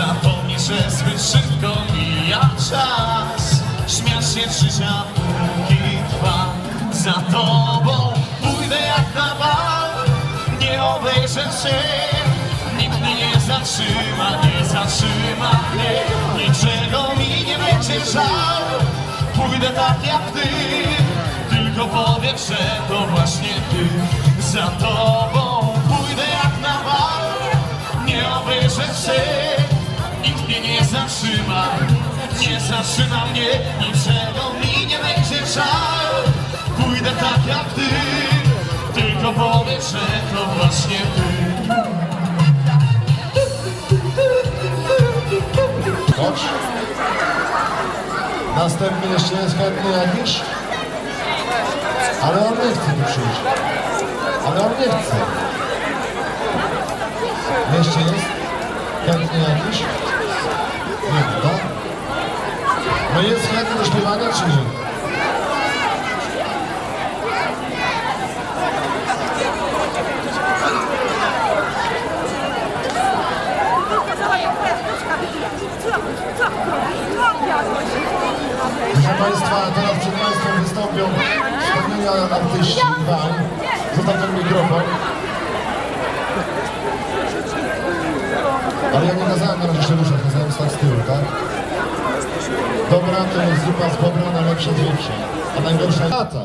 Zapomnij, że zbyt szybko mija czas. Śmiasz się życia, póki trwa. Za tobą pójdę jak na bal Nie obejrzę się. Nikt mnie nie zatrzyma, nie zatrzyma mnie. Niczego mi nie będzie żal. Pójdę tak jak ty. Tylko powiem, że to właśnie ty. Za tobą zatrzyma Nie zatrzyma mnie Niczego mi nie będzie żal Pójdę tak jak ty Tylko powiem, że to właśnie ty Chodź. Następny jeszcze jest chętny jakiś? Ale on nie chce tu przyjść. Ale on nie chce. Jeszcze jest? Chętny jakiś? Tak? No jest chętny do śpiewania, czy nie? Proszę Państwa, teraz przed Państwem wystąpią wspomnienia artyści Wań. Zostaw ten mikrofon. Ale ja nie kazałem na razie się ruszać, kazałem stać z tyłu, tak? Dobra to jest zupa z bobra, najlepsza z wieprza. A najgorsza lata.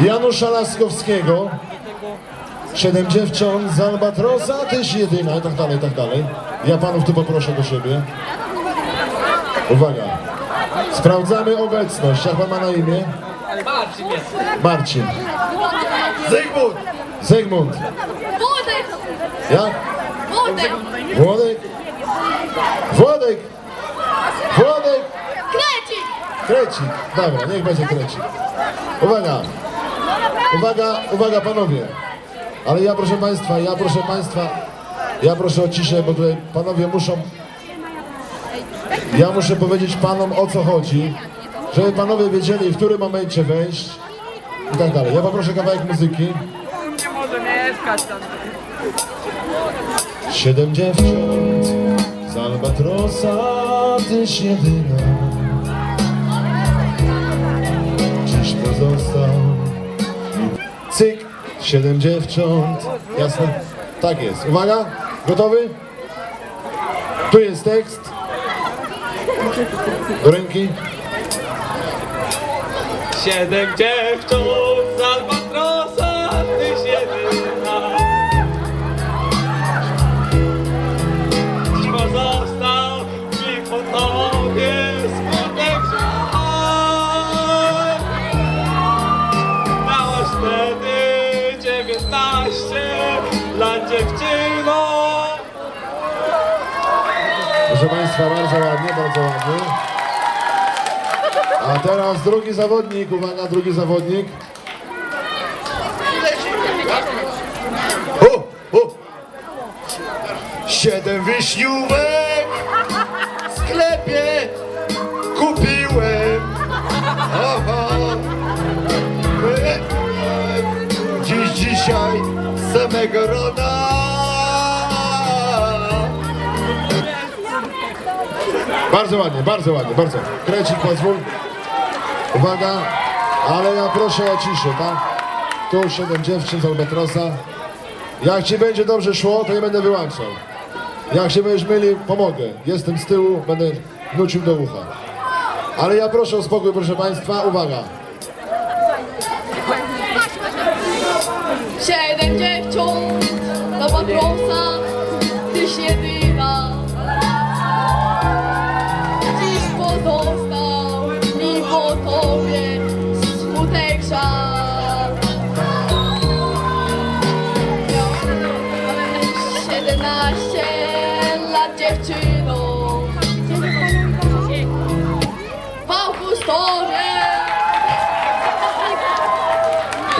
Janusza Laskowskiego. Siedem dziewcząt z Albatrosa, tyś jedyna i tak dalej, i tak dalej. Ja panów tu poproszę do siebie. Uwaga. Sprawdzamy obecność. Jak pan ma na imię? Marcin jest. Marcin. Zygmunt! Zygmunt. Włodek! Jak? Włodek! Włodek? Włodek! Włodek! Krecik! Krecik. Dobra, niech będzie krecik. Uwaga. Uwaga, uwaga panowie. Ale ja proszę państwa, ja proszę państwa, ja proszę o ciszę, bo tutaj panowie muszą Ja muszę powiedzieć panom o co chodzi, żeby panowie wiedzieli w którym momencie wejść i tak dalej. Ja poproszę kawałek muzyki. Siedem dziewcząt z Albatrosa, tyś jedyna. Dziś pozostał. Cyk, siedem dziewcząt. Jasne? Tak jest. Uwaga, gotowy? Tu jest tekst. Do ręki. Siedem dziewcząt Państwa, bardzo ładnie, bardzo ładnie. A teraz drugi zawodnik, uwaga, drugi zawodnik. O, o. Siedem wiśniówek w sklepie kupiłem. Aha. Dziś, dzisiaj samego rana. Bardzo ładnie, bardzo ładnie, bardzo. Krecik, pozwól. Uwaga, ale ja proszę o ciszę, tak? Tu siedem dziewczyn z Albatrosa. Jak ci będzie dobrze szło, to nie będę wyłączał. Jak się będziesz mylił, pomogę. Jestem z tyłu, będę nucił do ucha. Ale ja proszę o spokój, proszę Państwa. Uwaga. Siedem dziewcząt do patrosa, tyś jedyna.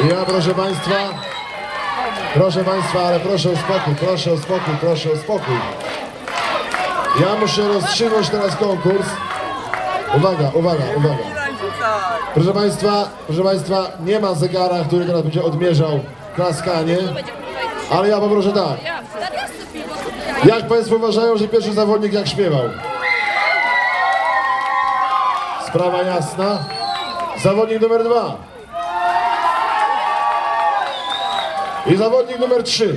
Ja proszę Państwa, proszę Państwa, ale proszę o spokój, proszę o spokój, proszę o spokój. Ja muszę rozstrzygnąć teraz konkurs. Uwaga, uwaga, uwaga. Proszę Państwa, proszę Państwa, nie ma zegara, który teraz będzie odmierzał klaskanie, ale ja poproszę tak. Jak Państwo uważają, że pierwszy zawodnik jak śpiewał? Sprawa jasna. Zawodnik numer dwa. I zawodnik numer trzy.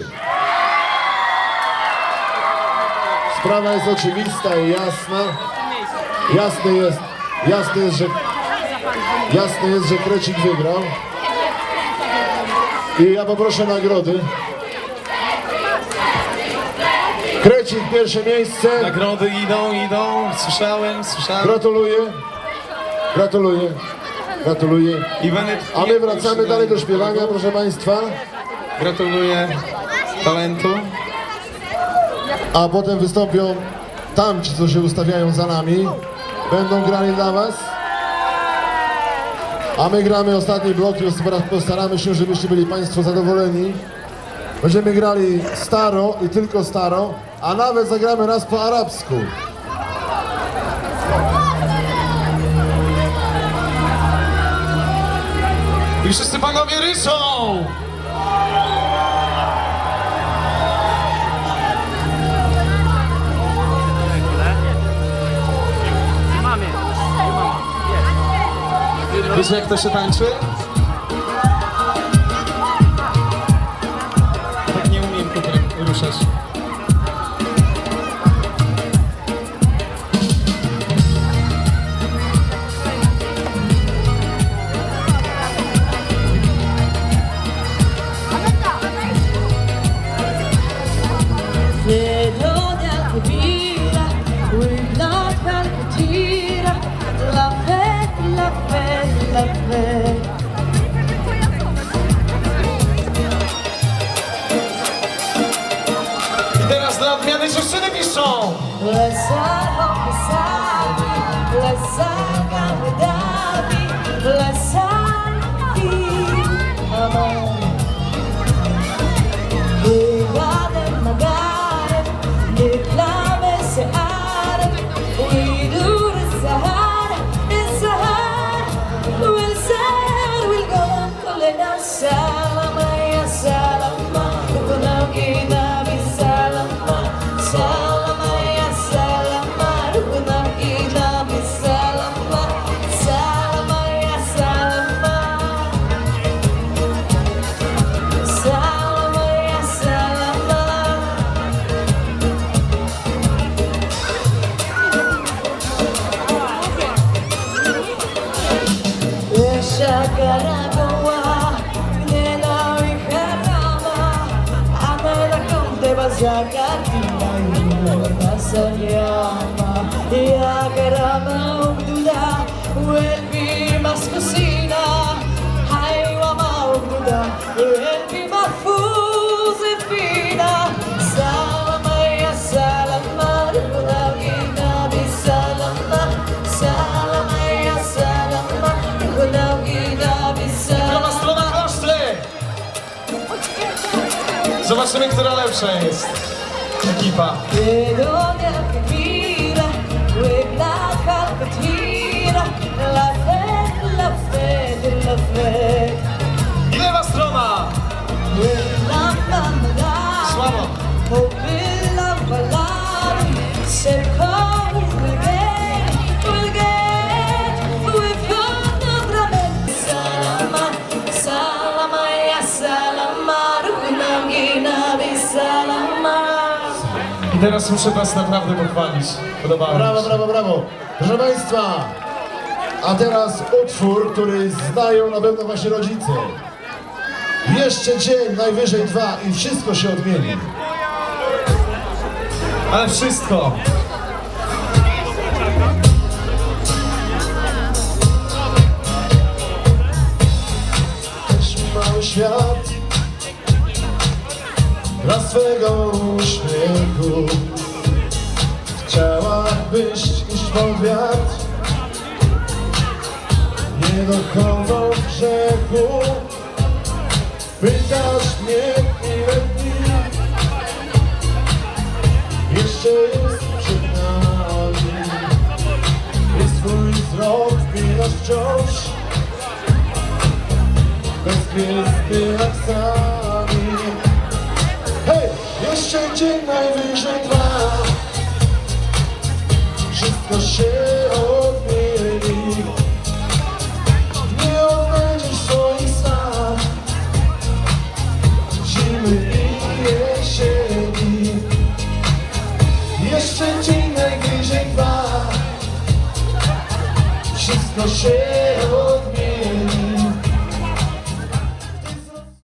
Sprawa jest oczywista i jasna. Jasne jest, jasne jest, że jasne jest, że Krecik wygrał. I ja poproszę nagrody. Krecik pierwsze miejsce. Nagrody idą, idą. Słyszałem, słyszałem. Gratuluję. Gratuluję. Gratuluję. I. A my wracamy dalej do śpiewania, proszę Państwa. Gratuluję talentu. A potem wystąpią tamci, co się ustawiają za nami. Będą grali dla Was. A my gramy ostatni blok i postaramy się, żebyście byli Państwo zadowoleni. Będziemy grali staro i tylko staro, a nawet zagramy raz po arabsku. I wszyscy panowie rysą! Wiesz jak to się tańczy? song. Let's side, let's side, let's Jangan tinggal rasanya Ya kerama untuk dah Zobaczymy, która lepsza jest. Ekipa. Kibira, Wegla Kalkatira, La fête, teraz muszę was naprawdę pochwalić. Podobało Brawo, brawo, brawo. Proszę Państwa, a teraz utwór, który znają na pewno Wasi rodzice. Jeszcze dzień, najwyżej dwa i wszystko się odmieni. Ale wszystko. Mały świat dla swego uśmiechu Chciałabyś iść pod wiatr Nie dochodzą grzechu. Pytasz mnie ile dni? Jeszcze jest przed nami. I swój wzrok wpinasz wciąż. Bezgwiezdny jak sami. Jeszcze dzień najwyżej dwa. Wszystko się